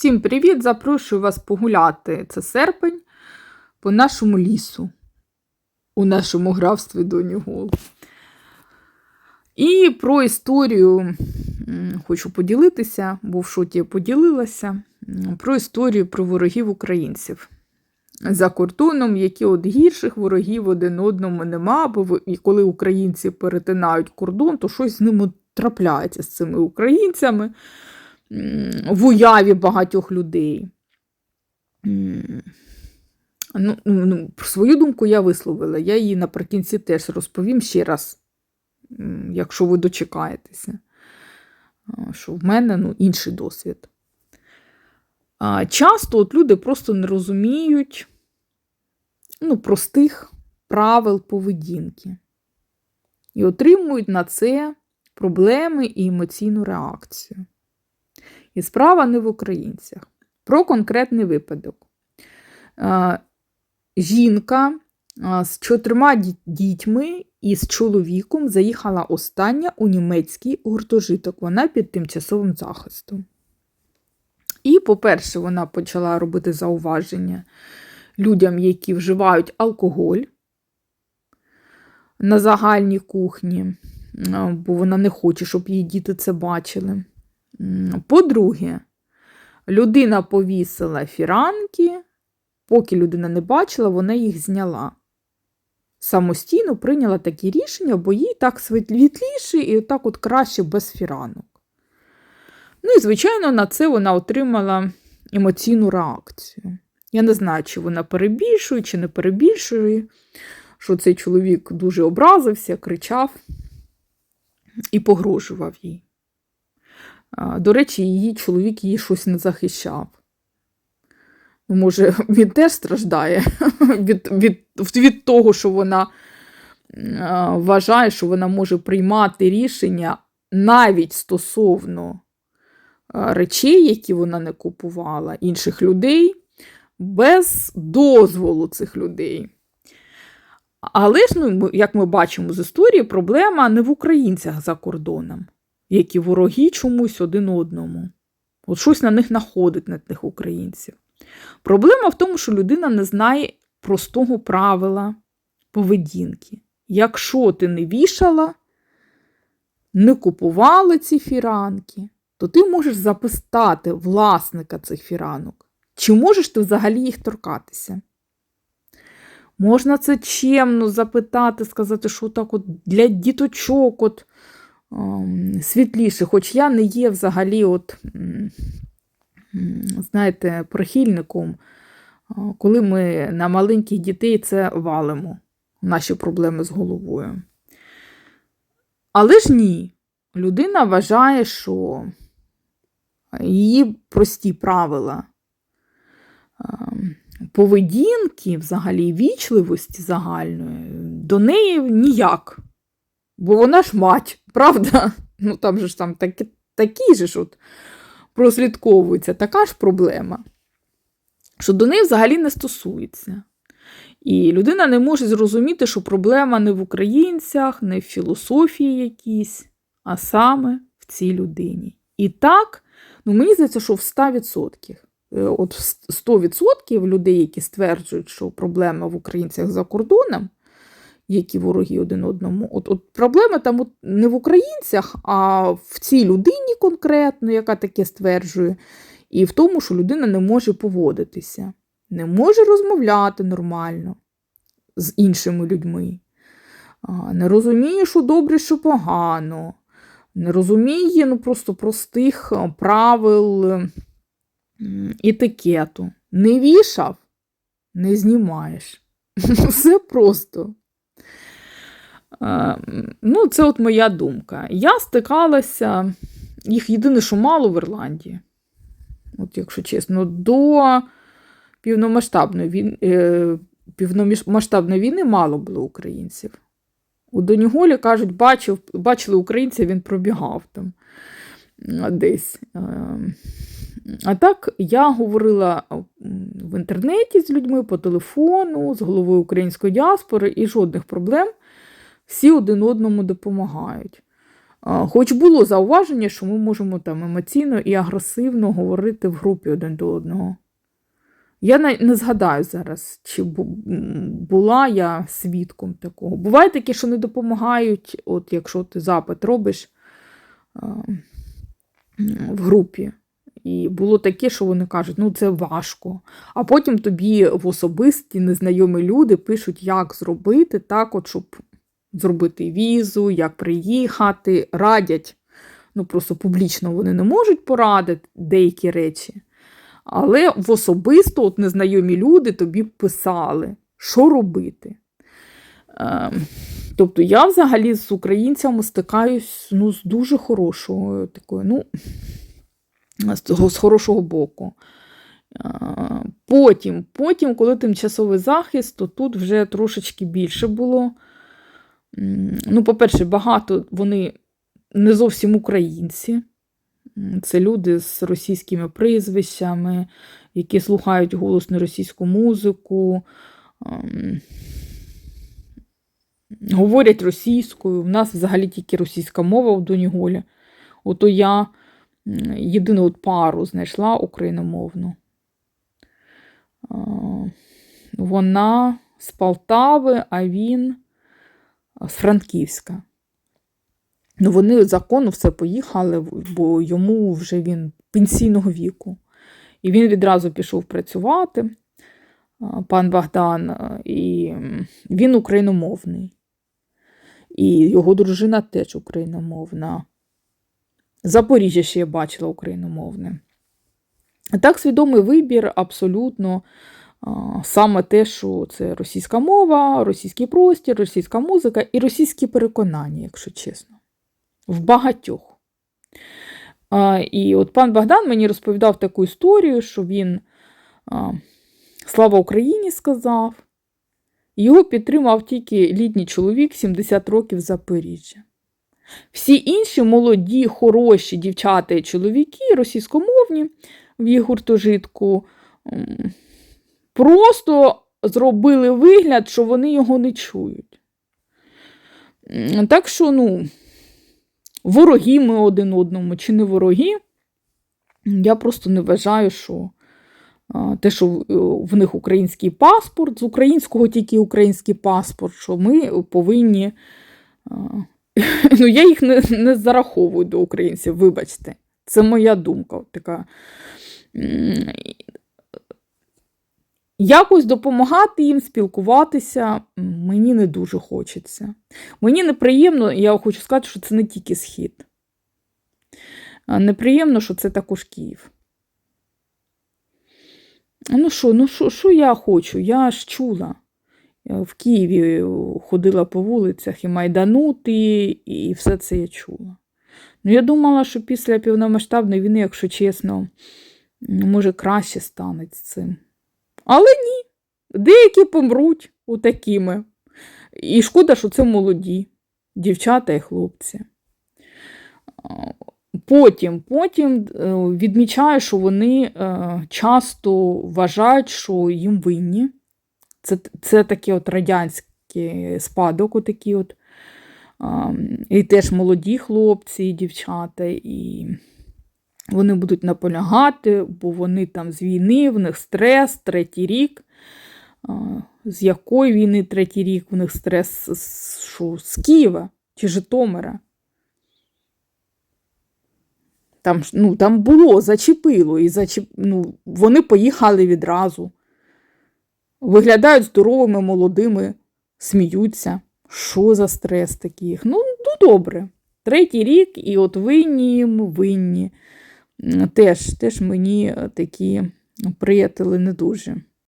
Всім привіт! Запрошую вас погуляти. Це серпень по нашому лісу, у нашому графстві Донігол. І про історію хочу поділитися, бо в шоті я поділилася. Про історію про ворогів українців. За кордоном, які от гірших ворогів один одному нема, бо і коли українці перетинають кордон, то щось з ними трапляється з цими українцями в уяві багатьох людей. Ну, ну, ну, свою думку я висловила. Я її наприкінці теж розповім ще раз, якщо ви дочекаєтеся, що в мене ну, інший досвід. Часто от люди просто не розуміють ну, простих правил поведінки і отримують на це проблеми і емоційну реакцію. І справа не в українцях. Про конкретний випадок. Е, Жінка е, з чотирма дітьми і з чоловіком заїхала остання у німецький гуртожиток. Вона під тимчасовим захистом. І, по-перше, вона почала робити зауваження людям, які вживають алкоголь на загальній кухні, е, бо вона не хоче, щоб її діти це бачили. По-друге, людина повісила фіранки, поки людина не бачила, вона їх зняла. Самостійно прийняла такі рішення, бо їй так світліше і так от краще без фіранок. Ну і, звичайно, на це вона отримала емоційну реакцію. Я не знаю, чи вона перебільшує, чи не перебільшує, що цей чоловік дуже образився, кричав і погрожував їй. До речі, її чоловік її щось не захищав. Ну, Може, він теж страждає від, від, від того, що вона вважає, що вона може приймати рішення навіть стосовно речей, які вона не купувала, інших людей, без дозволу цих людей. Але ж, ну, як ми бачимо з історії, проблема не в українцях за кордоном які вороги чомусь один одному. От щось на них находить на тих українців. Проблема в тому, що людина не знає простого правила поведінки. Якщо ти не вішала, не купувала ці фіранки, то ти можеш запитати власника цих фіранок. Чи можеш ти взагалі їх торкатися? Можна це чемно запитати, сказати, що так от для діточок от, світліше, хоч я не є взагалі, от, знаєте, прихильником, коли ми на маленьких дітей це валимо, наші проблеми з головою. Але ж ні, людина вважає, що її прості правила ем, поведінки, взагалі вічливості загальної, до неї ніяк. Бо вона ж мать, правда? Ну там же ж там такі, такі же ж от прослідковуються, така ж проблема, що до неї взагалі не стосується. І людина не може зрозуміти, що проблема не в українцях, не в філософії якійсь, а саме в цій людині. І так, ну мені здається, що в 100%. Е, От в 100% людей, які стверджують, що проблема в українцях за кордоном, які вороги один одному. От, от проблема там от не в українцях, а в цій людині конкретно, яка таке стверджує, і в тому, що людина не може поводитися, не може розмовляти нормально з іншими людьми, не розуміє, що добре, що погано, не розуміє ну, просто простих правил етикету. Не вішав, не знімаєш. Все просто. Е, Ну, це от моя думка. Я стикалася, їх єдине, що мало в Ірландії, от якщо чесно, до півномасштабної війни, е, півномасштабної війни мало було українців. У Доніголі, кажуть, бачив, бачили українця, він пробігав там е, десь. А так, я говорила в інтернеті з людьми по телефону, з головою української діаспори, і жодних проблем. Всі один одному допомагають. Хоч було зауваження, що ми можемо там емоційно і агресивно говорити в групі один до одного. Я не, згадаю зараз, чи була я свідком такого. Буває таке, що не допомагають, от якщо ти запит робиш в групі. І було таке, що вони кажуть, ну це важко. А потім тобі в особисті незнайомі люди пишуть, як зробити так, от, щоб зробити візу, як приїхати, радять. Ну, просто публічно вони не можуть порадити деякі речі. Але в особисто от незнайомі люди тобі писали, що робити. Ем, тобто я взагалі з українцями стикаюсь ну, з дуже хорошого такою, ну, з хорошого боку. Е, Потім, потім, коли тимчасовий захист, то тут вже трошечки більше було. Ну, по-перше, багато вони не зовсім українці. Це люди з російськими прізвищами, які слухають голосну російську музику, ем, говорять російською. В нас взагалі тільки російська мова в Доніголі. Ото я єдину от пару знайшла україномовну. Вона з Полтави, а він з Франківська. Ну, вони законно все поїхали, бо йому вже він пенсійного віку. І він відразу пішов працювати, пан Богдан, і він україномовний. І його дружина теж україномовна. Запоріжжя ще я бачила україномовне. Так, свідомий вибір абсолютно саме те, що це російська мова, російський простір, російська музика і російські переконання, якщо чесно. В багатьох. І от пан Богдан мені розповідав таку історію, що він Слава Україні сказав. Його підтримав тільки літній чоловік 70 років Запоріжжя. Всі інші молоді, хороші дівчата і чоловіки, російськомовні в їх гуртожитку, просто зробили вигляд, що вони його не чують. Так що, ну, вороги ми один одному чи не вороги, я просто не вважаю, що те, що в- в них український паспорт, з українського тільки український паспорт, що ми повинні. Ну, я їх не, не зараховую до українців, вибачте. Це моя думка. Така. Якось допомагати їм спілкуватися мені не дуже хочеться. Мені неприємно, я хочу сказати, що це не тільки схід. Неприємно, що це також Київ. Ну що, ну що, що я хочу? Я ж чула. В Києві ходила по вулицях і майданути, і все це я чула. Ну, я думала, що після повномасштабної війни, якщо чесно, може краще стане з цим. Але ні. Деякі помруть отакими. І шкода, що це молоді дівчата і хлопці. Потім, потім е, відмічаю, що вони е, часто вважають, що їм винні. Це, це такий от радянський спадок, отакий от. І теж молоді хлопці і дівчата, і вони будуть наполягати, бо вони там з війни, в них стрес, третій рік. З якої війни третій рік в них стрес що, з Києва чи Житомира? Там, ну, там було, зачепило, і зачеп... ну, вони поїхали відразу. Виглядають здоровими, молодими, сміються. Що за стрес таких? Ну, ну добре. Третій рік, і от винні їм, винні. Теж, теж мені такі приятели не дуже.